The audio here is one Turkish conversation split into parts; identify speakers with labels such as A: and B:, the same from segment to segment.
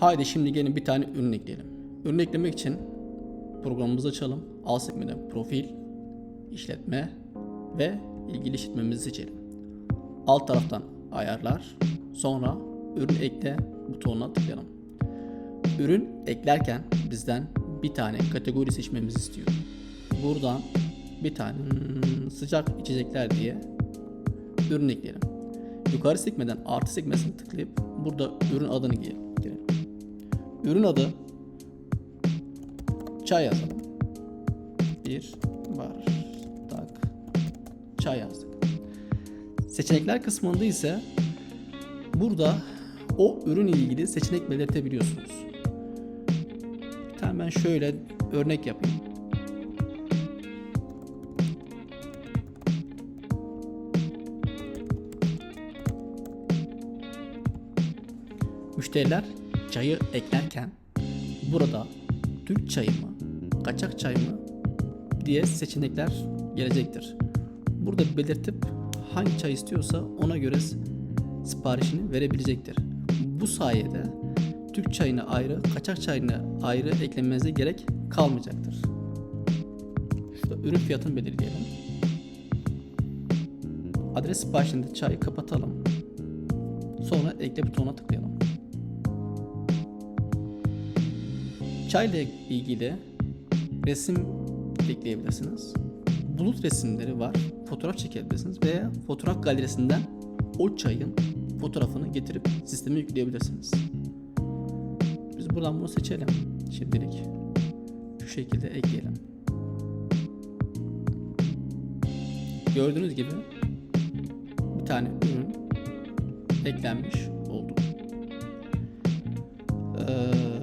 A: Haydi şimdi gelin bir tane ürün ekleyelim. Ürün eklemek için programımızı açalım. Alt sekmeden profil, işletme ve ilgili işletmemizi seçelim. Alt taraftan ayarlar, sonra ürün ekle butonuna tıklayalım. Ürün eklerken bizden bir tane kategori seçmemizi istiyor. Buradan bir tane sıcak içecekler diye ürün ekleyelim. Yukarı sekmeden artı sekmesini tıklayıp burada ürün adını girelim. Ürün adı çay yazalım. Bir bardak çay yazdık. Seçenekler kısmında ise burada o ürün ilgili seçenek belirtebiliyorsunuz. Bir ben şöyle örnek yapayım. Müşteriler çayı eklerken burada Türk çayı mı, kaçak çay mı diye seçenekler gelecektir. Burada belirtip hangi çay istiyorsa ona göre siparişini verebilecektir. Bu sayede Türk çayına ayrı, kaçak çayına ayrı eklemenize gerek kalmayacaktır. Şurada ürün fiyatını belirleyelim. Adres siparişinde çayı kapatalım. Sonra ekle butonuna tıklayalım. Çayla ilgili resim ekleyebilirsiniz. Bulut resimleri var. Fotoğraf çekebilirsiniz veya fotoğraf galerisinden o çayın fotoğrafını getirip sisteme yükleyebilirsiniz. Biz buradan bunu seçelim şimdilik. Şu şekilde ekleyelim. Gördüğünüz gibi bir tane ürün eklenmiş oldu. Ee,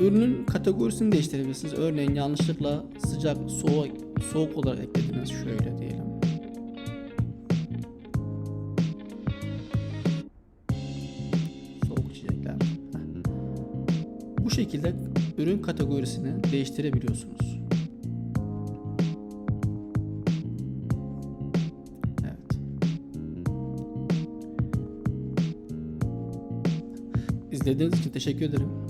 A: ürünün kategorisini değiştirebilirsiniz. Örneğin yanlışlıkla sıcak, soğuk, soğuk olarak eklediniz. Şöyle diyelim. Soğuk içecekler. Bu şekilde ürün kategorisini değiştirebiliyorsunuz. Evet. İzlediğiniz için teşekkür ederim.